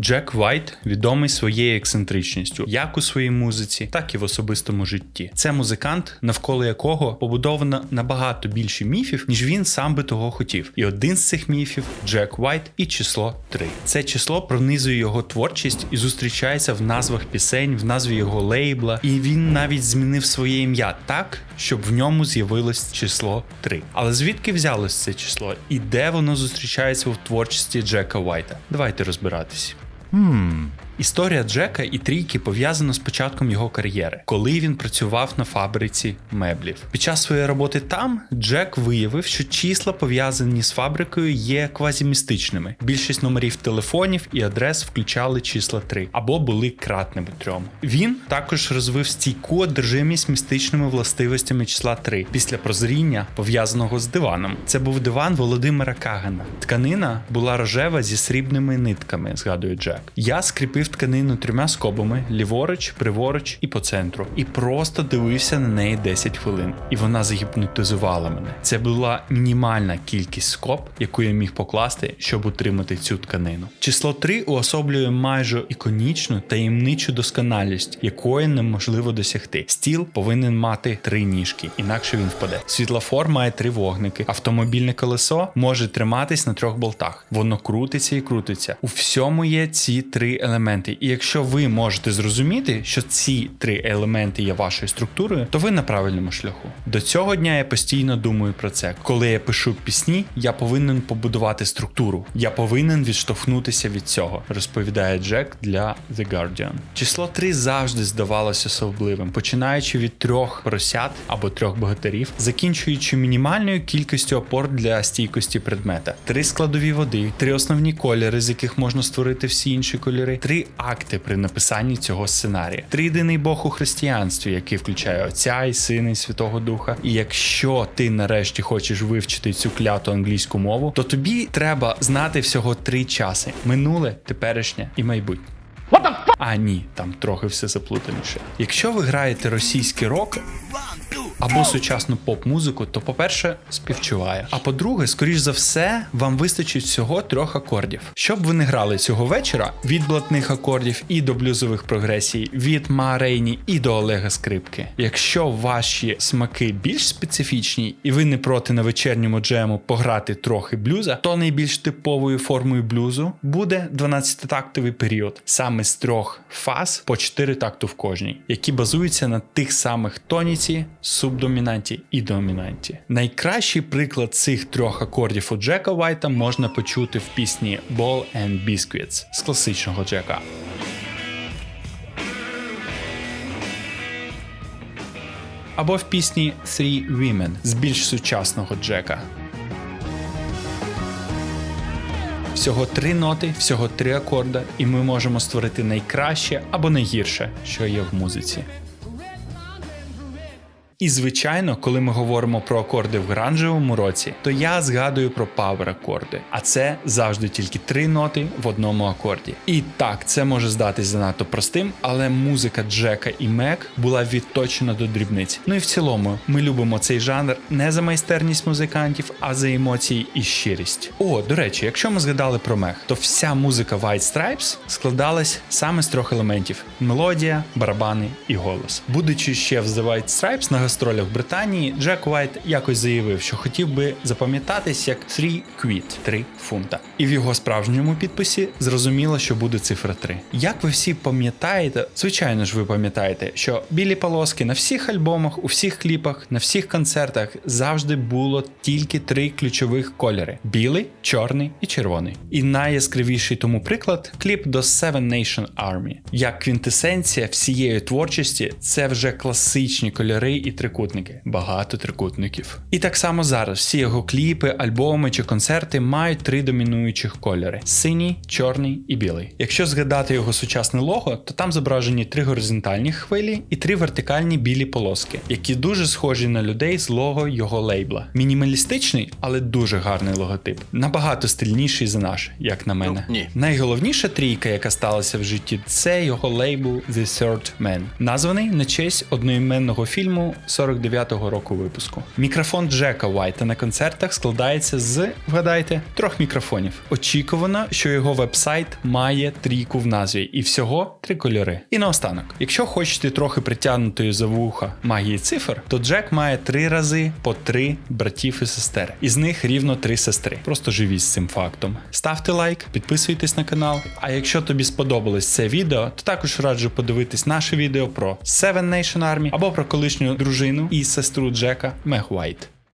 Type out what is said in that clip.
Джек Вайт відомий своєю ексцентричністю, як у своїй музиці, так і в особистому житті. Це музикант, навколо якого побудовано набагато більше міфів, ніж він сам би того хотів. І один з цих міфів Джек Вайт і число 3. Це число пронизує його творчість і зустрічається в назвах пісень, в назві його лейбла. І він навіть змінив своє ім'я так, щоб в ньому з'явилось число 3. Але звідки взялось це число і де воно зустрічається у творчості Джека Вайта? Давайте розбиратись. Hmm. Історія Джека і трійки пов'язана з початком його кар'єри, коли він працював на фабриці меблів. Під час своєї роботи там Джек виявив, що числа пов'язані з фабрикою є квазімістичними. Більшість номерів телефонів і адрес включали числа 3 або були кратними трьом. Він також розвив стійку одержимість містичними властивостями числа 3 після прозріння, пов'язаного з диваном. Це був диван Володимира Кагана. Тканина була рожева зі срібними нитками, згадує Джек. Я скріпив тканину трьома скобами ліворуч, приворуч і по центру, і просто дивився на неї 10 хвилин. І вона загіпнотизувала мене. Це була мінімальна кількість скоб, яку я міг покласти, щоб утримати цю тканину. Число 3 уособлює майже іконічну таємничу досконалість, якої неможливо досягти. Стіл повинен мати три ніжки, інакше він впаде. Світлофор має три вогники. Автомобільне колесо може триматись на трьох болтах. Воно крутиться і крутиться. У всьому є ці три елементи. І якщо ви можете зрозуміти, що ці три елементи є вашою структурою, то ви на правильному шляху. До цього дня я постійно думаю про це. Коли я пишу пісні, я повинен побудувати структуру. Я повинен відштовхнутися від цього, розповідає Джек для The Guardian. Число 3 завжди здавалося особливим, починаючи від трьох поросят або трьох богатирів, закінчуючи мінімальною кількістю опор для стійкості предмета, три складові води, три основні кольори, з яких можна створити всі інші кольори, три акти при написанні цього сценарія, трійдиний Бог у християнстві, який включає Отця і Сина і Святого Духа. І якщо ти нарешті хочеш вивчити цю кляту англійську мову, то тобі треба знати всього три часи: минуле, теперішнє і майбутнє. А ні, там трохи все заплутаніше. Якщо ви граєте російський рок або сучасну поп-музику, то, по-перше, співчуваю. А по-друге, скоріш за все, вам вистачить всього трьох акордів. Щоб ви не грали цього вечора від блатних акордів і до блюзових прогресій, від Ма Рейні і до Олега Скрипки. Якщо ваші смаки більш специфічні, і ви не проти на вечірньому джему пограти трохи блюза, то найбільш типовою формою блюзу буде 12-тактовий період, саме з трьох фаз по 4 такту в кожній, які базуються на тих самих тоніці, субдомінанті і домінанті. Найкращий приклад цих трьох акордів у Джека Вайта можна почути в пісні Ball and Biscuits з класичного Джека. Або в пісні Three Women з більш сучасного Джека. Всього три ноти, всього три акорда, і ми можемо створити найкраще або найгірше, що є в музиці. І звичайно, коли ми говоримо про акорди в гранжевому році, то я згадую про павер акорди, а це завжди тільки три ноти в одному акорді. І так, це може здатись занадто простим, але музика Джека і Мек була відточена до дрібниць. Ну і в цілому, ми любимо цей жанр не за майстерність музикантів, а за емоції і щирість. О, до речі, якщо ми згадали про мех, то вся музика White Stripes складалась саме з трьох елементів: мелодія, барабани і голос. Будучи ще в The White Stripes на гастролях в Британії, Джек Уайт якось заявив, що хотів би запам'ятатись як 3 quid, 3 фунта. І в його справжньому підписі зрозуміло, що буде цифра 3. Як ви всі пам'ятаєте, звичайно ж ви пам'ятаєте, що білі полоски на всіх альбомах, у всіх кліпах, на всіх концертах завжди було тільки три ключових кольори: білий, чорний і червоний. І найяскравіший тому приклад кліп до Seven Nation Army. Як квінтесенція всієї творчості, це вже класичні кольори і трикутники. Багато трикутників. І так само зараз всі його кліпи, альбоми чи концерти мають три домінуючих кольори: синій, чорний і білий. Якщо згадати його сучасне лого, то там зображені три горизонтальні хвилі і три вертикальні білі полоски, які дуже схожі на людей з лого його лейбла. Мінімалістичний, але дуже гарний логотип. Набагато стильніший за наш, як на мене. Ну, ні. Найголовніша трійка, яка сталася в житті, це його лейбл The Third Man, названий на честь одноіменного фільму 49-го року випуску. Мікрофон Джека Уайта на концертах складається з, вгадайте, трьох мікрофонів. Очікувано, що його веб-сайт має трійку в назві, і всього три кольори. І наостанок, якщо хочете трохи притягнутої за вуха магії цифр, то Джек має три рази по три братів і сестер. Із них рівно три сестри. Просто живі з цим фактом. Ставте лайк, підписуйтесь на канал. А якщо тобі сподобалось це відео, то також раджу подивитись наше відео про Seven Nation Army або про колишню дружину і сестру Джека Мег Уайт.